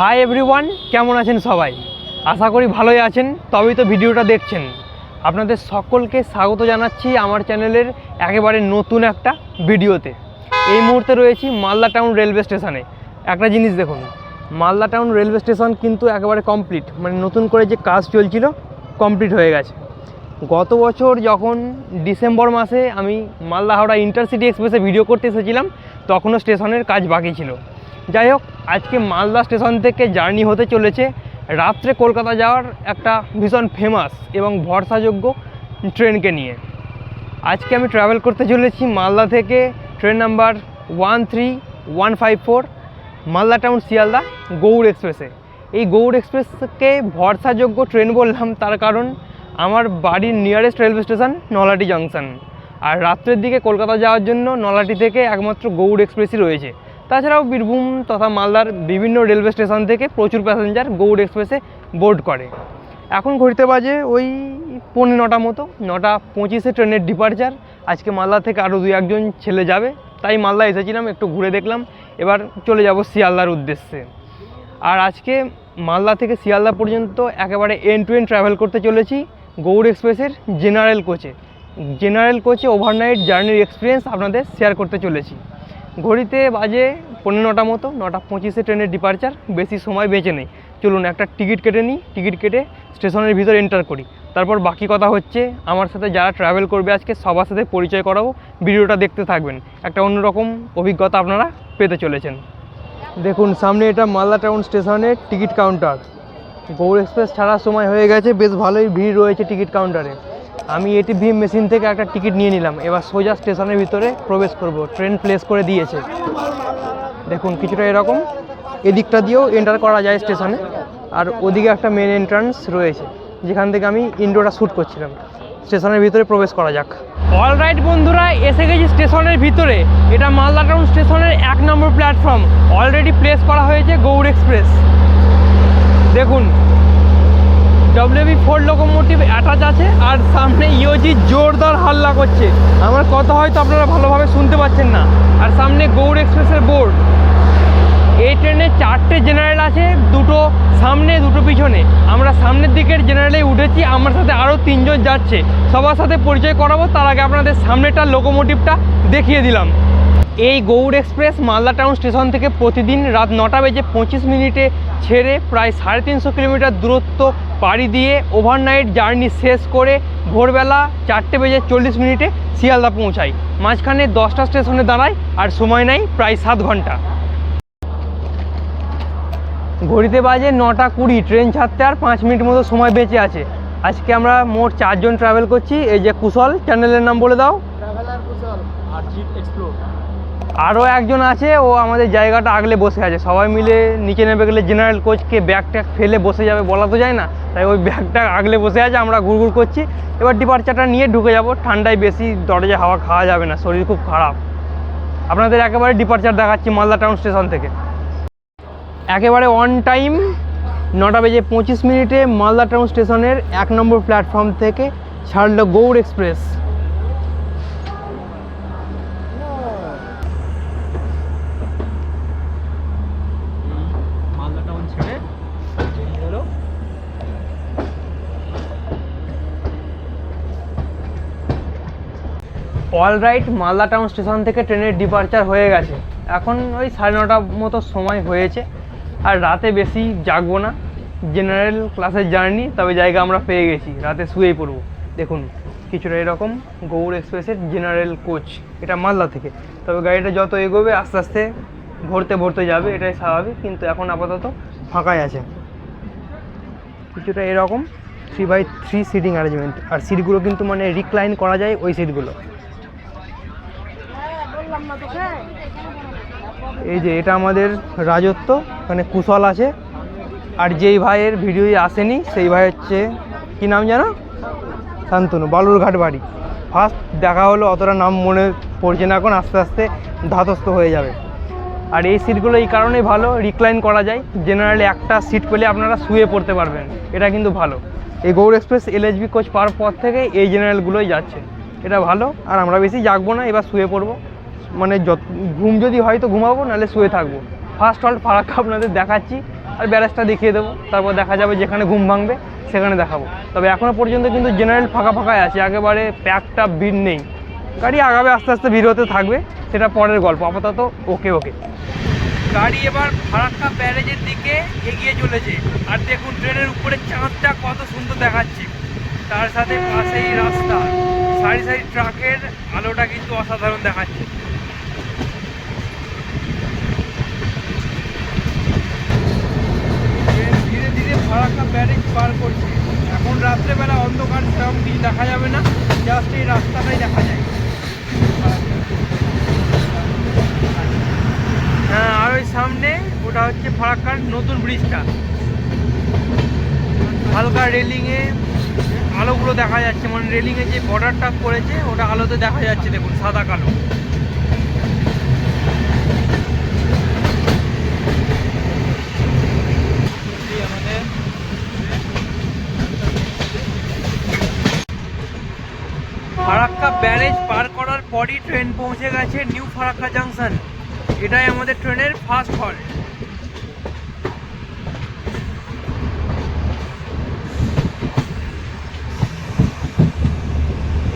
Hi everyone কেমন আছেন সবাই? আশা করি ভালোই আছেন, তবেই তো ভিডিওটা দেখছেন। আপনাদের সকলকে স্বাগত জানাচ্ছি আমার চ্যানেলের একেবারে নতুন একটা ভিডিওতে। এই মুহূর্তে রয়েছি মালদা টাউন রেলওয়ে স্টেশনে। একটা জিনিস দেখুন, মালদা টাউন রেলওয়ে স্টেশন কিন্তু একেবারে কমপ্লিট মানে নতুন করে যে কাজ চলছিল কমপ্লিট হয়ে গেছে। গত বছর যখন ডিসেম্বর মাসে আমি মালদা হাওড়া ইন্টারসিটি এক্সপ্রেসে ভিডিও করতে এসেছিলাম, তখনও স্টেশনের কাজ বাকি ছিল। যাই হোক, আজকে মালদা স্টেশন থেকে জার্নি হতে চলেছে। রাত্রে কলকাতা যাওয়ার একটা ভীষণ ফেমাস এবং ভরসাযোগ্য ট্রেনকে নিয়ে। আজকে আমি ট্রাভেল করতে চলেছি মালদা থেকে train number one three one five four Malda town Sealdah, Gour এক্সপ্রেসে এই গৌড় এক্সপ্রেসকে ভরসাযোগ্য ট্রেন বললাম, তার কারণ আমার বাড়ির nearest railway station Nalhati junction আর রাত্রের দিকে কলকাতা যাওয়ার জন্য নলাটি থেকে একমাত্র গৌড় এক্সপ্রেসই রয়েছে। তাছাড়াও বীরভূম তথা মালদার বিভিন্ন রেলওয়ে স্টেশন থেকে প্রচুর প্যাসেঞ্জার গৌড় এক্সপ্রেসে বোর্ড করে। এখন ঘড়িতে বাজে ওই পৌনে নটা মতো, নটা পঁচিশে ট্রেনের ডিপার্চার। আজকে মালদা থেকে আরও দুই একজন ছেলে যাবে, তাই মালদা এসেছিলাম, একটু ঘুরে দেখলাম, এবার চলে যাব শিয়ালদার উদ্দেশ্যে। আর আজকে মালদা থেকে শিয়ালদা পর্যন্ত একেবারে এন টু এন ট্রাভেল করতে চলেছি গৌড় এক্সপ্রেসের জেনারেল কোচে জেনারেল কোচে ওভারনাইট জার্নির এক্সপিরিয়েন্স আপনাদের শেয়ার করতে চলেছি। ঘড়িতে বাজে পনেরো নটা মতো, নটা পঁচিশে ট্রেনের ডিপার্চার বেশি সময় বেঁচে নেই। চলুন একটা টিকিট কেটে নিই, টিকিট কেটে স্টেশনের ভিতর এন্টার করি। তারপর বাকি কথা হচ্ছে, আমার সাথে যারা ট্রাভেল করবে আজকে, সবার সাথে পরিচয় করাবো, ভিডিওটা দেখতে থাকবেন। একটা অন্যরকম অভিজ্ঞতা আপনারা পেতে চলেছেন। দেখুন, সামনে এটা মালদা টাউন স্টেশনের টিকিট কাউন্টার গৌড় এক্সপ্রেস ছাড়ার সময় হয়ে গেছে, বেশ ভালোই ভিড় রয়েছে টিকিট কাউন্টারে আমি এটিভি মেশিন থেকে একটা টিকিট নিয়ে নিলাম। এবার সোজা স্টেশনের ভিতরে প্রবেশ করব। ট্রেন প্লেস করে দিয়েছে। দেখুন, কিছুটা এরকম। এদিকটা দিয়েও এন্টার করা যায় স্টেশনে। আর ওদিকে একটা মেন এন্ট্রান্স রয়েছে, যেখান থেকে আমি ইন্ডোটা শ্যুট করছিলাম। স্টেশনের ভিতরে প্রবেশ করা যাক। অল রাইট বন্ধুরা, এসে গেছি স্টেশনের ভিতরে। এটা মালদা টাউন স্টেশনের এক নম্বর প্ল্যাটফর্ম অলরেডি প্লেস করা হয়েছে গৌড় এক্সপ্রেস দেখুন ডব্লিউবি ফোর লোকোমোটিভ অ্যাটাচ আছে আর সামনে ইওজি জোরদার হাল্লা করছে। আমার কথা হয়তো আপনারা ভালোভাবে শুনতে পাচ্ছেন না। আর সামনে গৌড় এক্সপ্রেসের বোর্ড। এই ট্রেনে চারটে জেনারেল আছে, দুটো সামনে, দুটো পিছনে। আমরা সামনের দিকের জেনারেলে উঠেছি, আমার সাথে আরও তিনজন যাচ্ছে। সবার সাথে পরিচয় করাবো, তার আগে আপনাদের সামনেটার লোকোমোটিভটা দেখিয়ে দিলাম। এই Gour express Malda town station থেকে প্রতিদিন রাত নটা বেজে পঁচিশ মিনিটে ছেড়ে প্রায় সাড়ে তিনশো কিলোমিটার দূরত্ব পাড়ি দিয়ে ওভারনাইট জার্নি শেষ করে ভোরবেলা চারটে বেজে চল্লিশ মিনিটে শিয়ালদা পৌঁছায় মাঝখানে দশটা স্টেশনে দাঁড়াই আর সময় নেয় প্রায় সাত ঘণ্টা। ঘড়িতে বাজে নটা কুড়ি, ট্রেন ছাড়তে আর পাঁচ মিনিট মতো সময় বেঁচে আছে। আজকে আমরা মোট চারজন ট্রাভেল করছি, এই যে কুশল চ্যানেলের নাম বলে দাও। ট্রাভেলার কুশল আর জিপ এক্সপ্লোর আরও একজন আছে, ও আমাদের জায়গাটা আগলে বসে আছে। সবাই মিলে নিচে নেমে গেলে জেনারেল কোচকে ব্যাগ ট্যাগ ফেলে বসে যাবে বলা তো যায় না। তাই ওই ব্যাগটা আগলে বসে আছে, আমরা ঘুরঘুর করছি। এবার ডিপার্চারটা নিয়ে ঢুকে যাব, ঠান্ডায় বেশি দরজায় হাওয়া খাওয়া যাবে না, শরীর খুব খারাপ। আপনাদের একেবারে ডিপার্চার দেখাচ্ছি মালদা টাউন স্টেশন থেকে। একেবারে অন টাইম নটা বেজে পঁচিশ মিনিটে মালদা টাউন স্টেশনের এক নম্বর প্ল্যাটফর্ম থেকে ছাড়লো গৌড় এক্সপ্রেস মালদা টাউন ছেড়ে ট্রেন হলো all right Malda town station থেকে ট্রেনের ডিপার্চার হয়ে গেছে। এখন ওই সাড়ে নটা মতো সময় হয়েছে, আর রাতে বেশি জাগবো না। জেনারেল ক্লাসের জার্নি তবে জায়গা আমরা পেয়ে গেছি। রাতে শুয়েই পড়ব। দেখুন, কিছুটা এরকম গৌড় এক্সপ্রেসের জেনারেল কোচ এটা মালদা থেকে। তবে গাড়িটা যত এগোবে, আস্তে আস্তে ভরতে ভরতে যাবে, এটাই স্বাভাবিক। কিন্তু এখন আপাতত ফাঁকাই আছে। কিছুটা এরকম three by three seating arrangement আর সিটগুলো কিন্তু মানে রিক্লাইন করা যায় ওই সিটগুলো এই যে এটা আমাদের রাজত্ব মানে কুশল আছে। আর যেই ভাইয়ের ভিডিওই আসেনি, সেই ভাই হচ্ছে, কি নাম জানো শান্তনু, বালুরঘাট বাড়ি। ফার্স্ট দেখা হলো, অতটা নাম মনে পড়ছে না এখন, আস্তে আস্তে ধাতস্থ হয়ে যাবে। আর এই সিটগুলো এই কারণেই ভালো রিক্লাইন করা যায়। জেনারেলি একটা সিট পেলে আপনারা শুয়ে পড়তে পারবেন, এটা কিন্তু ভালো। এই গৌর এক্সপ্রেস এলএচবি কোচ পাওয়ার পর থেকে এই জেনারেলগুলোই যাচ্ছে। এটা ভালো, আর আমরা বেশি জাগবো না, এবার শুয়ে পড়ব। মানে যত, ঘুম যদি হয় তো ঘুমাবো, নাহলে শুয়ে থাকব। ফার্স্ট হল্ট ফারাক্কা আপনাদের দেখাচ্ছি, আর ব্যারেজটা দেখিয়ে দেবো। তারপর দেখা যাবে যেখানে ঘুম ভাঙবে, সেখানে দেখাবো। তবে এখনও পর্যন্ত কিন্তু জেনারেল ফাঁকা ফাঁকাই আছে, একেবারে প্যাকটা ভিড় নেই। গাড়ি আগাবে আস্তে আস্তে, ভিড় হতে থাকবে, সেটা পরের গল্প, আপাতত ওকে ওকে। গাড়ি এবার ফারাক্কা ব্যারেজের দিকে এগিয়ে চলেছে। আর দেখুন, ট্রেনের উপরে চাঁদটা কত সুন্দর দেখাচ্ছে। তার সাথে পাশেই রাস্তা। সারি সারি ট্রাকের আলোটা কিন্তু অসাধারণ দেখাচ্ছে ট্রেন ধীরে ধীরে ফারাক্কা ব্যারেজ পার করছে। এখন রাত্রেবেলা অন্ধকার সেরকম কিছু দেখা যাবে না জাস্ট এই রাস্তাটাই দেখা যায়। হ্যাঁ আর ওই সামনে ওটা হচ্ছে ফারাক্কার নতুন ব্রিজটা। হালকা রেলিংয়ে আলোগুলো দেখা যাচ্ছে মানে রেলিংয়ে যে বর্ডারটা করেছে, ওটা আলোতে দেখা যাচ্ছে, দেখুন, সাদা কালো। ফারাক্কা ব্যারেজ পার করার পরই ট্রেন পৌঁছে গেছে নিউ ফারাক্কা জাংশন। এটাই আমাদের ট্রেনের ফার্স্ট হল।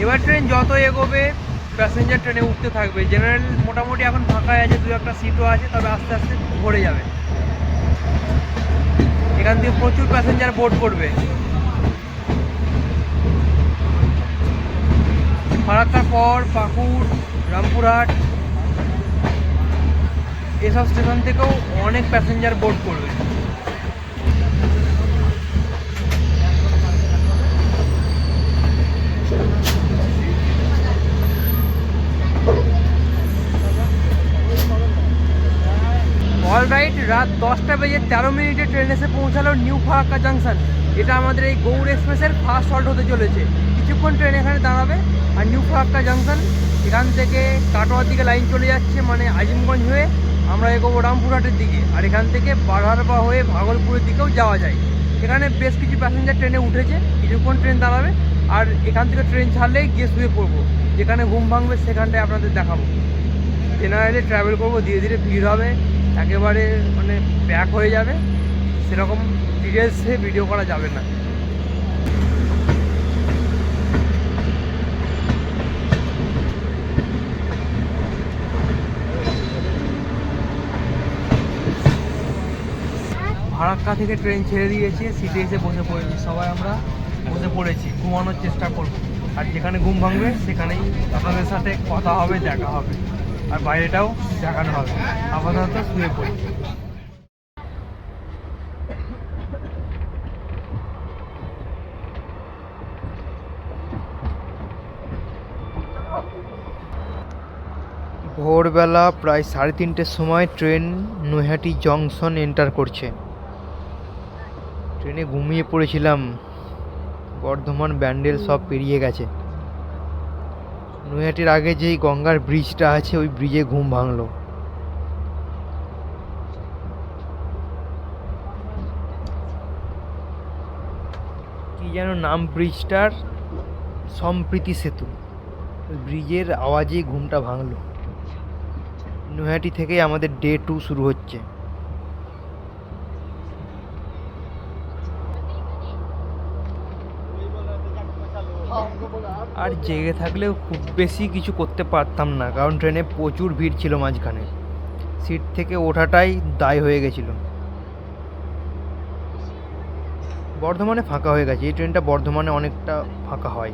এবার ট্রেন যত এগোবে প্যাসেঞ্জার ট্রেনে উঠতে থাকবে। জেনারেল মোটামুটি এখন ফাঁকাই আছে, দু একটা সিটও আছে, তবে আস্তে আস্তে ভরে যাবে। এখান থেকে প্রচুর প্যাসেঞ্জার বোর্ড করবে। ফারাক্কার পর, পাকুড়, রামপুরহাট, এসব স্টেশন থেকেও অনেক প্যাসেঞ্জার বোর্ড করবে। অল রাইট রাত দশটা বেজে তেরো মিনিটে ট্রেন এসে পৌঁছালো নিউ ফারাক্কা জাংশন এটা আমাদের এই গৌড় এক্সপ্রেসের ফার্স্ট হল্ট হতে চলেছে। কিছুক্ষণ ট্রেন এখানে দাঁড়াবে আর নিউ ফারাক্কা জাংশন এখান থেকে কাটোয়ার দিকে লাইন চলে যাচ্ছে মানে আজিমগঞ্জ হয়ে আমরা এগোবো রামপুরহাটের দিকে। আর এখান থেকে বারহারবা হয়ে ভাগলপুরের দিকেও যাওয়া যায়। এখানে বেশ কিছু প্যাসেঞ্জার ট্রেনে উঠেছে, কিছুক্ষণ ট্রেন দাঁড়াবে, আর এখান থেকে ট্রেন ছাড়লেই গিয়ে শুয়ে পড়ব। যেখানে ঘুম ভাঙবে সেখানটায় আপনাদের দেখাবো। জেনারেলে ট্রাভেল করব, ধীরে ধীরে ভিড় হবে, একেবারে মানে ব্যাক হয়ে যাবে। সেরকম ডিটেলসে ভিডিও করা যাবে না। ফারাক্কা থেকে ট্রেন ছেড়ে দিয়েছে সিটে এসে বসে পড়েছি। সবাই আমরা বসে পড়েছি, ঘুমানোর চেষ্টা করব। আর যেখানে ঘুম ভাঙবে, সেখানেই আপনাদের সাথে কথা হবে, দেখা হবে। আর বাইরেটাও দেখানো হবে। আপাতত শুয়ে পড়ি। ভোরবেলা প্রায় সাড়ে তিনটের সময় ট্রেন নৈহাটি জংশন এন্টার করছে। ট্রেনে ঘুমিয়ে পড়েছিলাম। বর্ধমান ব্যান্ডেল সব পেরিয়ে গেছে। নৈহাটির আগে যেই গঙ্গার ব্রিজটা আছে, ওই ব্রিজে ঘুম ভাঙলো। কি যেন নাম ব্রিজটার? সম্প্রীতি সেতু। ব্রিজের আওয়াজেই ঘুমটা ভাঙলো। নৈহাটি থেকেই আমাদের ডে টু শুরু হচ্ছে। আর জেগে থাকলেও খুব বেশি কিছু করতে পারতাম না, কারণ ট্রেনে প্রচুর ভিড় ছিল মাঝখানে। সিট থেকে ওঠাটাই দায় হয়ে গেছিল। বর্ধমানে ফাঁকা হয়ে গেছে। এই ট্রেনটা বর্ধমানে অনেকটা ফাঁকা হয়।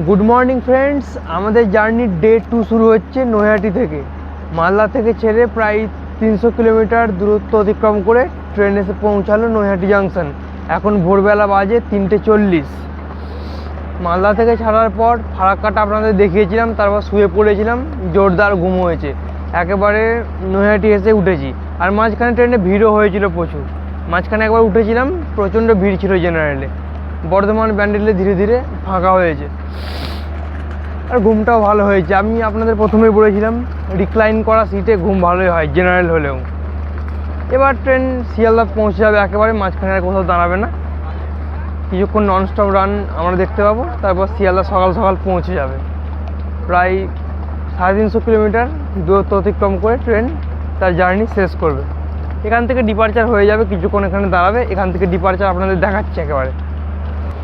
গুড মর্নিং ফ্রেন্ডস আমাদের জার্নির ডে টু শুরু হচ্ছে নৈহাটি থেকে। মালদা থেকে ছেড়ে প্রায় তিনশো কিলোমিটার দূরত্ব অতিক্রম করে ট্রেন এসে পৌঁছালো নৈহাটি জাংশন এখন ভোরবেলা বাজে তিনটে চল্লিশ। মালদা থেকে ছাড়ার পর ফারাক্কাটা আপনাদের দেখিয়েছিলাম, তারপর শুয়ে পড়েছিলাম, জোরদার ঘুম হয়েছে। একেবারে নৈহাটি এসে উঠেছি। আর মাঝখানে ট্রেনে ভিড়ও হয়েছিল প্রচুর। মাঝখানে একবার উঠেছিলাম, প্রচণ্ড ভিড় ছিল জেনারেলে বর্ধমান ব্যান্ডেলে ধীরে ধীরে ফাঁকা হয়েছে। আর ঘুমটাও ভালো হয়েছে। আমি আপনাদের প্রথমেই বলেছিলাম রিক্লাইন করা সিটে ঘুম ভালোই হয় জেনারেল হলেও। এবার ট্রেন শিয়ালদা পৌঁছে যাবে, একেবারে মাঝখানে আর কোথাও দাঁড়াবে না। কিছুক্ষণ ননস্টপ রান আমরা দেখতে পাবো, তারপর শিয়ালদা সকাল সকাল পৌঁছে যাবে। প্রায় সাড়ে তিনশো কিলোমিটার দূরত্ব অতিক্রম করে ট্রেন তার জার্নি শেষ করবে। এখান থেকে ডিপার্চার হয়ে যাবে, কিছুক্ষণ এখানে দাঁড়াবে, এখান থেকে ডিপার্চার আপনাদের দেখাচ্ছে একেবারে।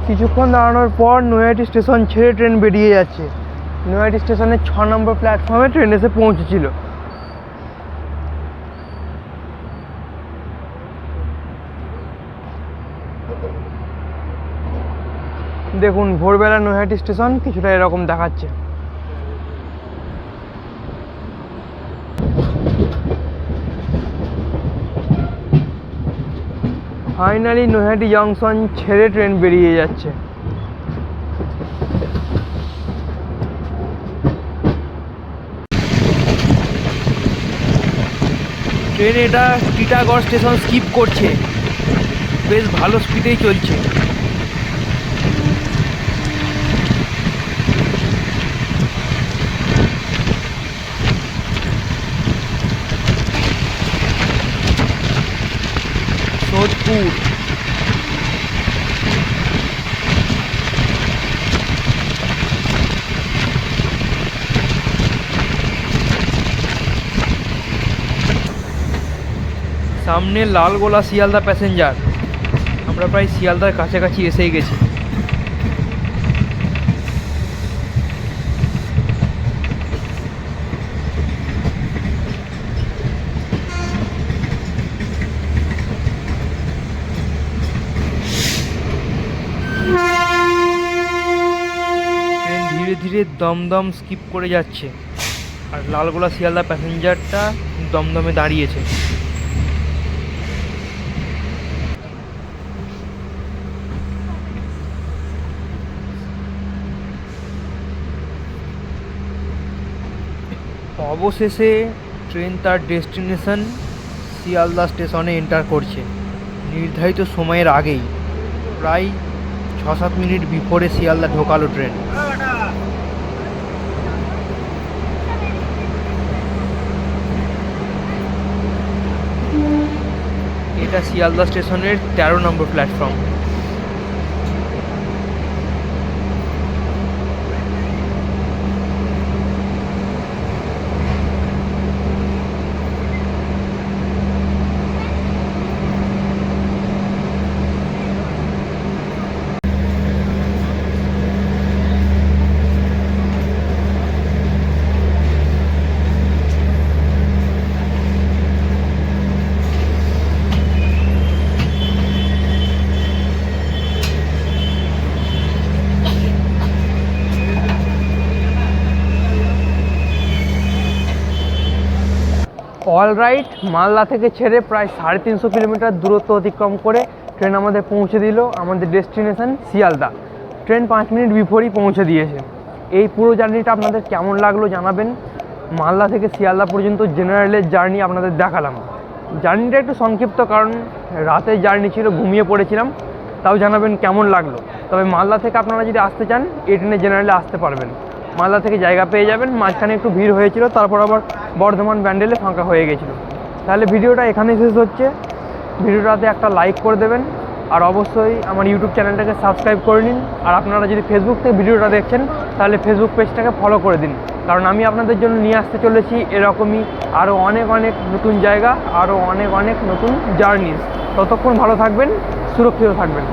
কিছুক্ষণ দাঁড়ানোর পর নৈহাটি স্টেশন ছেড়ে ট্রেন বেরিয়ে যাচ্ছে। নৈহাটি স্টেশনের ছ নম্বর প্ল্যাটফর্মে ট্রেন এসে পৌঁছেছিল। দেখুন, ভোরবেলা নৈহাটি স্টেশন কিছুটা এরকম দেখাচ্ছে। ফাইনালি নৈহাটি জংশন ছেড়ে ট্রেন বেরিয়ে যাচ্ছে। ট্রেন এটা টিটাগড় স্টেশন স্কিপ করছে। বেশ ভালো স্পিডেই চলছে। সোদপুর সামনে লালগোলা শিয়ালদা প্যাসেঞ্জার। আমরা প্রায় শিয়ালদার কাছাকাছি এসেই গেছি ট্রেন ধীরে ধীরে দমদম স্কিপ করে যাচ্ছে। আর লালগোলা শিয়ালদা প্যাসেঞ্জারটা দমদমে দাঁড়িয়েছে। অবশেষে ট্রেন তার ডেস্টিনেশন শিয়ালদা স্টেশনে এন্টার করছে। নির্ধারিত সময়ের আগেই, প্রায় ছ সাত মিনিট বিফোরে শিয়ালদা ঢোকালো ট্রেন। এটা শিয়ালদা স্টেশনের তেরো নম্বর প্ল্যাটফর্ম অল রাইট মালদা থেকে ছেড়ে প্রায় সাড়ে তিনশো কিলোমিটার দূরত্ব অতিক্রম করে ট্রেন আমাদের পৌঁছে দিল আমাদের ডেস্টিনেশন শিয়ালদা। ট্রেন পাঁচ মিনিট বিফোরই পৌঁছে দিয়েছে। এই পুরো জার্নিটা আপনাদের কেমন লাগল জানাবেন। মালদা থেকে শিয়ালদা পর্যন্ত জেনারেলের জার্নি আপনাদের দেখালাম। জার্নিটা একটু সংক্ষিপ্ত কারণ রাতের জার্নি ছিল, ঘুমিয়ে পড়েছিলাম। তাও জানাবেন কেমন লাগল। তবে মালদা থেকে আপনারা যদি আসতে চান, এই ট্রেনে জেনারেলে আসতে পারবেন। মালদা থেকে জায়গা পেয়ে যাবেন। মাঝখানে একটু ভিড় হয়েছিল, তারপর আবার বর্ধমান ব্যান্ডেলে ফাঁকা হয়ে গেছিল। তাহলে ভিডিওটা এখানেই শেষ হচ্ছে। ভিডিওটাতে একটা লাইক করে দেবেন। আর অবশ্যই আমার ইউটিউব চ্যানেলটাকে সাবস্ক্রাইব করে নিন। আর আপনারা যদি ফেসবুক থেকে ভিডিওটা দেখছেন, তাহলে ফেসবুক পেজটাকে ফলো করে দিন। কারণ আমি আপনাদের জন্য নিয়ে আসতে চলেছি এরকমই আরও অনেক অনেক নতুন জায়গা আরও অনেক অনেক নতুন জার্নিস ততক্ষণ ভালো থাকবেন, সুরক্ষিত থাকবেন।